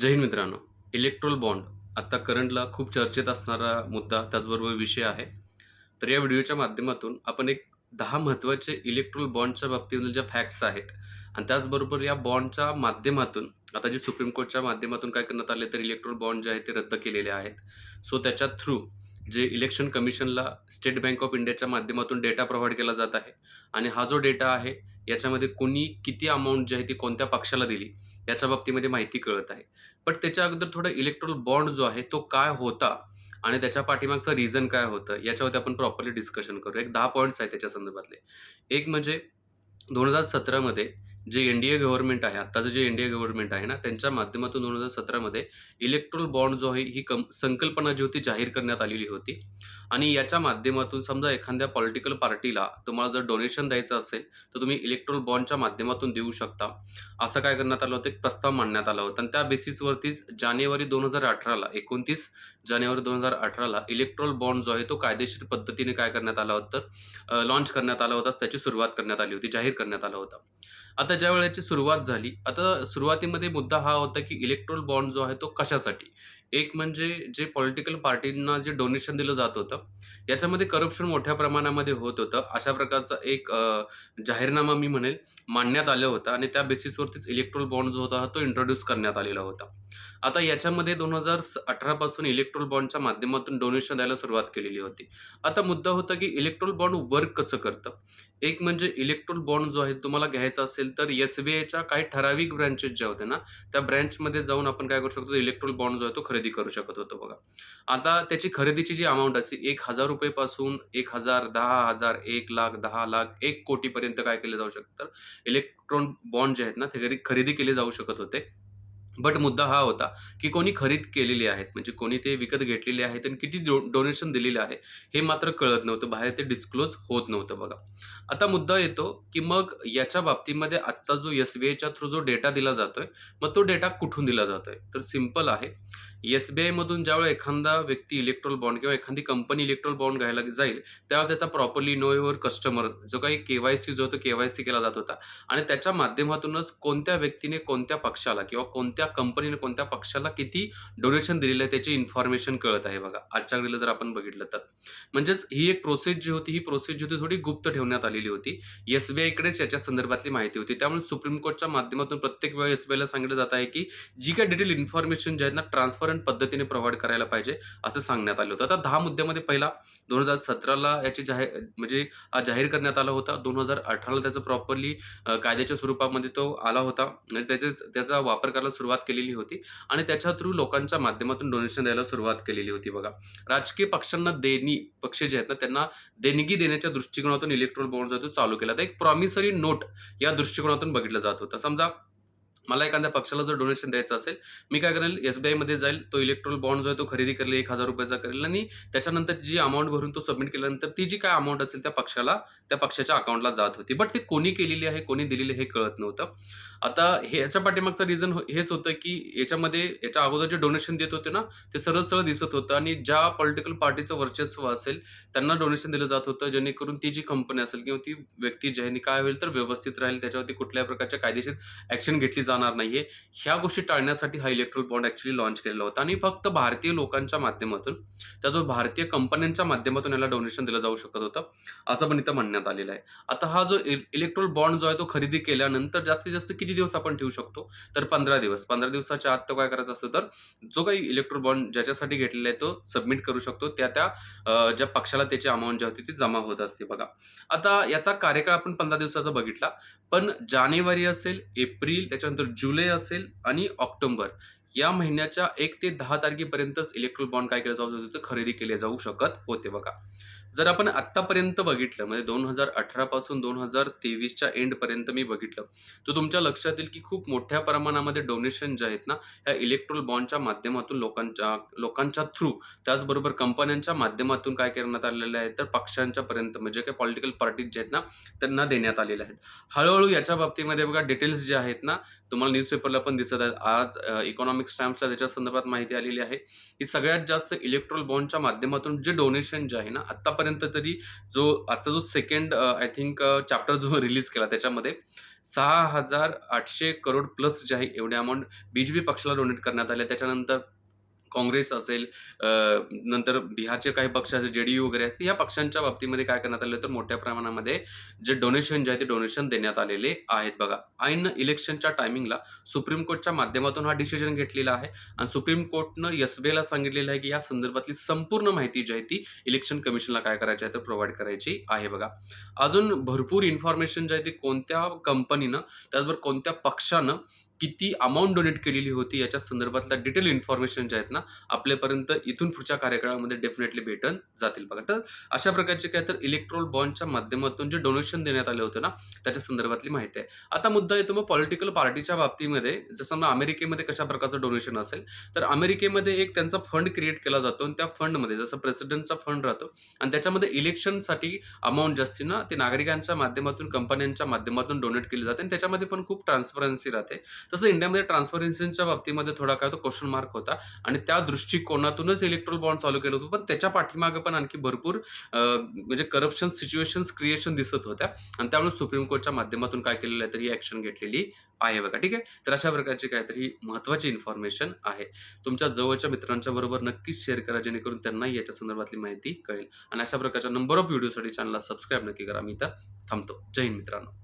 जय हिंद मित्रांनो. Electoral bond आत्ता करंटला खूप चर्चेत असणारा मुद्दा त्याचबरोबर विषय आहे. तर या व्हिडिओच्या माध्यमातून आपण एक दहा महत्त्वाचे इलेक्ट्रोल बॉन्डच्या बाबतीतील ज्या फॅक्ट्स आहेत आणि त्याचबरोबर या बॉन्डच्या माध्यमातून आता जे सुप्रीम कोर्टच्या माध्यमातून काय करण्यात आले तर इलेक्ट्रोल बॉन्ड जे आहेत ते रद्द केलेले आहेत. सो त्याच्या थ्रू जे इलेक्शन कमिशनला स्टेट बँक ऑफ इंडियाच्या माध्यमातून डेटा प्रोव्हाइड केला जात आहे. आणि हा जो डेटा आहे याच्यामध्ये कोणी किती अमाऊंट जी आहे ती कोणत्या पक्षाला दिली याच्या बाबतीमध्ये माहिती कळत आहे. पण त्याच्या अगोदर थोडं इलेक्ट्रोल बॉन्ड जो आहे तो काय होता आणि त्याच्या पाठीमागचं रिझन काय होतं याच्यावरती आपण प्रॉपरली डिस्कशन करू एक दहा पॉईंट्स आहेत त्याच्या संदर्भातले. एक म्हणजे दोन हजार सतरामध्ये जे एन डी ए गव्हर्नमेंट आहे आत्ताचं जे एन डी ए गव्हर्नमेंट आहे ना त्यांच्या माध्यमातून दोन हजार सतरामध्ये इलेक्ट्रोल बॉन्ड जो आहे ही कम संकल्पना जी होती जाहीर करण्यात आलेली होती. आणि याच्या माध्यमातून समजा एखाद्या पॉलिटिकल पार्टीला तुम्हाला जर डोनेशन द्यायचं असेल तर तुम्ही इलेक्ट्रोल बॉन्डच्या माध्यमातून देऊ शकता. असं काय करण्यात आलं होतं? एक प्रस्ताव मांडण्यात आला होता. आणि त्या बेसिसवरतीच जानेवारी दोन हजार अठराला एकोणतीस जानेवारी दोन हजार अठराला इलेक्ट्रोल बॉन्ड जो आहे तो कायदेशीर पद्धतीने काय करण्यात आला होता? तर लॉन्च करण्यात आला होता. त्याची सुरुवात करण्यात आली होती जाहीर करण्यात आला होता. आता ज्या वेळेची सुरुवात झाली आता सुरुवातीमध्ये मुद्दा हा होता की इलेक्ट्रोल बॉन्ड जो आहे तो कशासाठी? एक म्हणजे जे पॉलिटिकल पार्टींना जे डोनेशन दिलं जात होतं याच्यामध्ये करप्शन मोठ्या प्रमाणामध्ये होत होतं. अशा प्रकारचा एक अ, जाहीरनामा मी म्हणेल मांडण्यात आला होता आणि त्या बेसिसवरतीच इलेक्ट्रोल बॉन्ड जो होता तो इंट्रोड्यूस करण्यात आलेला होता. आता याच्यामध्ये दोन हजार अठरापासून इलेक्ट्रोल बॉन्डच्या माध्यमातून डोनेशन द्यायला सुरुवात केलेली होती. आता मुद्दा होता की इलेक्ट्रोल बॉन्ड वर्क कसं करतं? एक म्हणजे इलेक्ट्रोल बॉन्ड जो आहे तुम्हाला घ्यायचा असेल तर एस बी आयच्या काही ठराविक ब्रँचेस ज्या होत्या ना त्या ब्रँचमध्ये जाऊन आपण काय करू शकतो? इलेक्ट्रोल बॉन्ड जो आहे तो खरेदी करू शकत होतो बघा. आता त्याची खरेदीची जी अमाऊंट असते एक हजार रुपयेपासून एक हजार दहा हजार एक लाख दहा लाख एक कोटीपर्यंत काय केले जाऊ शकतं? इलेक्ट्रॉन बॉन्ड जे आहेत ना ते खरेदी केले जाऊ शकत होते. बट मुद्दा हा होता की कोणी खरीद केलेली आहेत म्हणजे कोणी ते विकत घेतलेले आहेत आणि किती डो डोनेशन दिलेले आहे हे मात्र कळत नव्हतं बाहेर ते डिस्क्लोज होत नव्हतं बघा. आता मुद्दा येतो की मग याच्या बाबतीमध्ये आत्ता जो एस बी आयच्या थ्रू जो डेटा दिला जातोय मग तो डेटा कुठून दिला जातोय? तर सिंपल आहे. एस बी आयमधून ज्यावेळेला एखादा व्यक्ती इलेक्ट्रॉल बॉन्ड किंवा एखादी कंपनी इलेक्ट्रॉल बॉन्ड घ्यायला जाईल त्यावेळेला त्याचा प्रॉपरली नो युअर कस्टमर जो काही के वाय सी जो होतो के वाय सी केला जात होता. आणि त्याच्या माध्यमातूनच कोणत्या व्यक्तीने कोणत्या पक्षाला किंवा कोणत्या कंपनीने कोणत्या पक्षाला किती डोनेशन दिलेलं आहे त्याची इन्फॉर्मेशन कळत आहे बघा. आजच्या घडीला जर आपण बघितलं तर. म्हणजेच ही एक प्रोसेस जी होती ही प्रोसेस जी होती थोडी गुप्त ठेवण्यात आलेली होती. एस बी आयकडेच याच्या संदर्भातली माहिती होती. त्यामुळे सुप्रीम कोर्टच्या माध्यमातून प्रत्येक वेळा एस बी आयला सांगितलं जात आहे की जी काही डिटेल इन्फॉर्मेशन जे आहेत ना ट्रान्सफर ट्रान्सपरंट पद्धतीने प्रोव्हाइड करायला पाहिजे असं सांगण्यात आलं होतं. आता दहा मुद्द्यामध्ये पहिला दोन हजार सतराला याची जाहीर म्हणजे जाहीर करण्यात आला होता. दोन हजार अठराला त्याचं प्रॉपरली कायद्याच्या स्वरूपामध्ये तो आला होता. म्हणजे त्याचे त्याचा वापर करायला सुरुवात केलेली होती. आणि त्याच्या थ्रू लोकांच्या माध्यमातून डोनेशन द्यायला सुरुवात केलेली होती बघा. राजकीय पक्षांना देणी पक्ष जे आहेत ना त्यांना देणगी देण्याच्या दृष्टिकोनातून इलेक्ट्रॉल बॉन्ड जो चालू केला. तर एक प्रॉमिसरी नोट या दृष्टिकोनातून बघितलं जात होतं. समजा मला एखाद्या पक्षाला जर डोनेशन द्यायचं असेल मी काय करेल? एस बी आयमध्ये जाईल तो इलेक्ट्रॉल बॉन्ड जो आहे तो खरेदी करेल एक हजार रुपयाचा करेल आणि त्याच्यानंतर जी अमाऊंट भरून तो सबमिट केल्यानंतर ती जी काय अमाऊंट असेल त्या पक्षाला त्या पक्षाच्या अकाउंटला जात होती. बट ते कोणी केलेली आहे कोणी दिलेली हे कळत नव्हतं. आता हे याच्या पाठीमागचं रिझन हो, हेच होतं की याच्यामध्ये याच्या अगोदर जे डोनेशन देत होते ना ते सरळ सरळ दिसत होतं आणि ज्या पॉलिटिकल पार्टीचं वर्चस्व असेल त्यांना डोनेशन दिलं जात होतं जेणेकरून ती जी कंपनी असेल किंवा ती व्यक्ती ज्याने काय होईल तर व्यवस्थित राहील त्याच्यावरती कुठल्याही प्रकारच्या कायदेशीर ॲक्शन घेतली जाणार नाहीये. ह्या गोष्टी टाळण्यासाठी हा इलेक्ट्रिक बॉन्ड ॲक्च्युली लॉन्च केलेला होता. आणि फक्त भारतीय लोकांच्या माध्यमातून त्याचबरोबर भारतीय कंपन्यांच्या माध्यमातून याला डोनेशन दिलं जाऊ शकत होतं असं पण इथं म्हणण्यात आलेलं आहे. आता हा जो e-, इलेक्ट्रॉल बॉन्ड जो आहे तो खरेदी केल्यानंतर जास्तीत जास्त किती दिवस आपण ठेवू शकतो? तर पंधरा दिवस. पंधरा दिवसाच्या आत तो काय करायचा असतो तर जो काही इलेक्ट्रिक बॉन्ड ज्याच्यासाठी घेतलेला आहे तो सबमिट करू शकतो. त्या त्या ज्या पक्षाला त्याची अमाऊंट जी होती ती जमा होत असते बघा. आता याचा कार्यकाळ आपण पंधरा दिवसाचा बघितला. पण जानेवारी असेल एप्रिल त्याच्यानंतर जुलै असेल आणि ऑक्टोबर. या महिन्याच्या एक ते दहा तारखेपर्यंतच इलेक्ट्रिक बॉन्ड काय केलं जाऊ शकतो? खरेदी केले जाऊ शकत होते बघा. जर आपण आत्तापर्यंत बघितलं म्हणजे दोन हजार अठरापासून दोन हजार तेवीसच्या एंडपर्यंत मी बघितलं तर तुमच्या लक्षात येईल की खूप मोठ्या प्रमाणामध्ये डोनेशन जे आहेत ना ह्या इलेक्ट्रोल बॉन्डच्या माध्यमातून लोकांच्या लोकांच्या थ्रू त्याचबरोबर कंपन्यांच्या माध्यमातून काय करण्यात आलेले आहे तर पक्षांच्या पर्यंत म्हणजे काय पॉलिटिकल पार्टीज जे आहेत ना त्यांना देण्यात आलेले आहेत. हळूहळू याच्या बाबतीमध्ये बघा डिटेल्स जे आहेत ना तुम्हाला न्यूजपेपरला पण दिसत आहेत. आज इकॉनॉमिक्स टाइम्सला त्याच्या संदर्भात माहिती आलेली आहे की सगळ्यात जास्त इलेक्ट्रोल बॉन्डच्या माध्यमातून जे डोनेशन जे आहे ना आत्तापर्यंत तरी जो आजचा जो सेकंड आय थिंक चॅप्टर जो रिलीज केला त्याच्यामध्ये सहा हजार आठशे करोड प्लस जे आहे एवढे अमाऊंट बी जे पी पक्षाला डोनेट करण्यात आले. त्याच्यानंतर काँग्रेस असेल नंतर बिहारचे काही पक्ष असेल जे डी यू वगैरे आहेत या पक्षांच्या बाबतीमध्ये काय करण्यात आलं तर मोठ्या प्रमाणामध्ये जे डोनेशन जे आहे ते डोनेशन देण्यात आलेले आहेत बघा. ऐन इलेक्शनच्या टायमिंगला सुप्रीम कोर्टच्या माध्यमातून हा डिसिजन घेतलेला आहे आणि सुप्रीम कोर्टनं एसबीआयला सांगितलेलं आहे की या संदर्भातली संपूर्ण माहिती जी आहे ती इलेक्शन कमिशनला काय करायची आहे तर प्रोव्हाइड करायची आहे बघा. अजून भरपूर इन्फॉर्मेशन जे आहे ती कोणत्या कंपनीनं त्याचबरोबर कोणत्या पक्षानं किती अमाऊंट डोनेट केलेली होती याच्या संदर्भातला डिटेल इन्फॉर्मेशन जे आहेत ना आपल्यापर्यंत इथून पुढच्या कार्यकाळामध्ये डेफिनेटली भेटून जातील बघा. तर अशा प्रकारचे काय तर इलेक्ट्रोल बॉन्डच्या माध्यमातून जे डोनेशन देण्यात आले होते ना त्याच्या संदर्भातली माहिती आहे. आता मुद्दा येतो मग पॉलिटिकल पार्टीच्या बाबतीमध्ये जसं मग अमेरिकेमध्ये कशा प्रकारचं डोनेशन असेल तर अमेरिकेमध्ये एक त्यांचा फंड क्रिएट केला जातो आणि त्या फंडमध्ये जसं प्रेसिडेंटचा फंड राहतो आणि त्याच्यामध्ये इलेक्शनसाठी अमाऊंट जास्ती ना ते नागरिकांच्या माध्यमातून कंपन्यांच्या माध्यमातून डोनेट केली जाते आणि त्याच्यामध्ये पण खूप ट्रान्सपरन्सी राहते. तसं इंडियामध्ये ट्रान्सपरन्सीच्या बाबतीमध्ये थोडा काय तो क्वेश्चन मार्क होता. आणि त्या दृष्टिकोनातूनच इलेक्ट्रोल बॉन्ड चालू केलं होतं. पण त्याच्या पाठीमागे पण आणखी भरपूर म्हणजे करप्शन सिच्युएशन्स क्रिएशन दिसत होत्या. आणि त्यामुळे सुप्रीम कोर्टच्या माध्यमातून काय केलेलं आहे तर ही ॲक्शन घेतलेली आहे बघा. ठीक आहे? तर अशा प्रकारची काहीतरी महत्त्वाची इन्फॉर्मेशन आहे. तुमच्या जवळच्या मित्रांच्या बरोबर नक्कीच शेअर करा जेणेकरून त्यांनाही याच्या संदर्भातली माहिती कळेल. आणि अशा प्रकारच्या नंबर ऑफ व्हिडिओसाठी चॅनलला सबस्क्राईब नक्की करा. मी इथं थांबतो. जय हिंद मित्रांनो.